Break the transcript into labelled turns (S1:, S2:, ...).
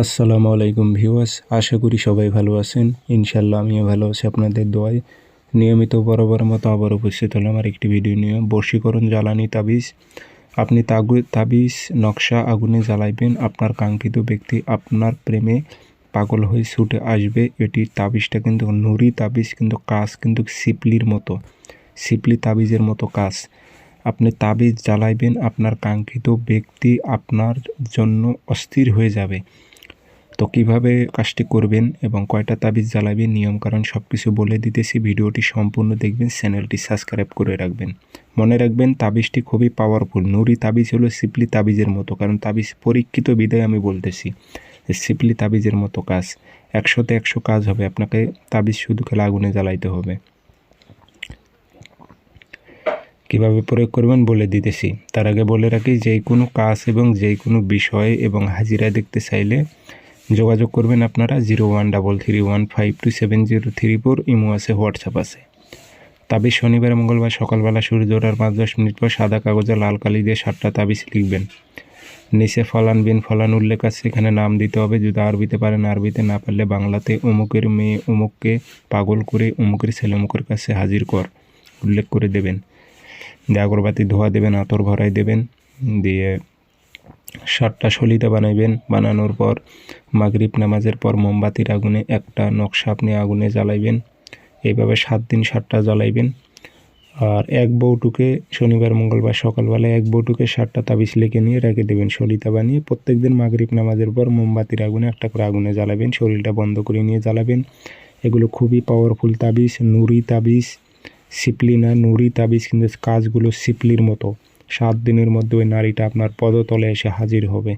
S1: আসসালামু আলাইকুম ভিউয়ার্স, আশা করি সবাই ভালো আছেন। ইনশাল্লাহ আমিও ভালো আছি আপনাদের দোয়ায়। নিয়মিত বরাবর মতো আবার উপস্থিত হলাম আর একটি ভিডিও নিয়ে। বর্ষীকরণ জ্বালানি তাবিজ। আপনি তাগু তাবিজ, নকশা আগুনে জ্বালাইবেন। আপনার কাঙ্ক্ষিত ব্যক্তি আপনার প্রেমে পাগল হয়ে ছুটে আসবে। এটি তাবিজটা কিন্তু নুরি তাবিজ, কিন্তু কাজ কিন্তু সিপলির মতো। সিপলি তাবিজের মতো কাজ আপনি তাবিজ জ্বালাইবেন, আপনার কাঙ্ক্ষিত ব্যক্তি আপনার জন্য অস্থির হয়ে যাবে। তো কীভাবে কাজটি করবেন এবং কয়টা তাবিজ জ্বালাবেন, নিয়মকানুন সব কিছু বলে দিতেছি। ভিডিওটি সম্পূর্ণ দেখবেন, চ্যানেলটি সাবস্ক্রাইব করে রাখবেন। মনে রাখবেন, তাবিজটি খুবই পাওয়ারফুল নুরি তাবিজ হলো সিপলি তাবিজের মতো, কারণ তাবিজ পরীক্ষিত বিদায় আমি বলতেছি সিপলি তাবিজের মতো কাজ। একশোতে একশো কাজ হবে, আপনাকে তাবিজ শুধু খেলে আগুনে জ্বালাইতে হবে। কীভাবে প্রয়োগ করবেন বলে দিতেছি। তার আগে বলে রাখি, যে কোনো কাজ এবং যে কোনো বিষয় এবং হাজিরা দেখতে চাইলে যোগাযোগ করবেন আপনারা zero one double three one five two seven zero three four, Imo আছে, হোয়াটসঅ্যাপ আছে। তাবিজ শনিবার, মঙ্গলবার, সকালবেলা, সূর্য ওঠার পাঁচ, দশ মিনিট পর সাদা কাগজে লাল কালি দিয়ে সাতটা তাবিজ লিখবেন। নিচে ফলান বিন ফলান উল্লেখ আছে এখানে নাম দিতে হবে, যদি আরবিতে পারেন, আরবিতে না পারলে বাংলাতে অমুকের মেয়ে, অমুককে পাগল করে অমুকের ছেলে অমুকের কাছে হাজির কর, উল্লেখ করে দেবেন। দিয়ে আগরবাতি ধোয়া দেবেন, আতর ভরাই দেবেন, দিয়ে সাতটা সলিতা বানাইবেন। বানানোর পর মাগরিব নামাজের পর মোমবাতির আগুনে একটা নকশা আপনি আগুনে জ্বালাইবেন। এইভাবে সাত দিন সাতটা জ্বালাইবেন। আর এক বউটুকে শনিবার, মঙ্গলবার সকালবেলায় এক বউটুকে সাতটা তাবিজ লেগে নিয়ে রেখে দেবেন। সলিতা বানিয়ে প্রত্যেক দিন মাগরিব নামাজের পর মোমবাতির আগুনে একটা করে আগুনে জ্বালাবেন। শরীরটা বন্ধ করে নিয়ে জ্বালাবেন। এগুলো খুবই পাওয়ারফুল তাবিজ নুরি তাবিজ সিপলি না নুরি তাবিজ, কিন্তু কাজগুলো সিপলির মতো। সাত দিনের মধ্যে ওই নারীটা আপনার পদতলে এসে হাজির হবে।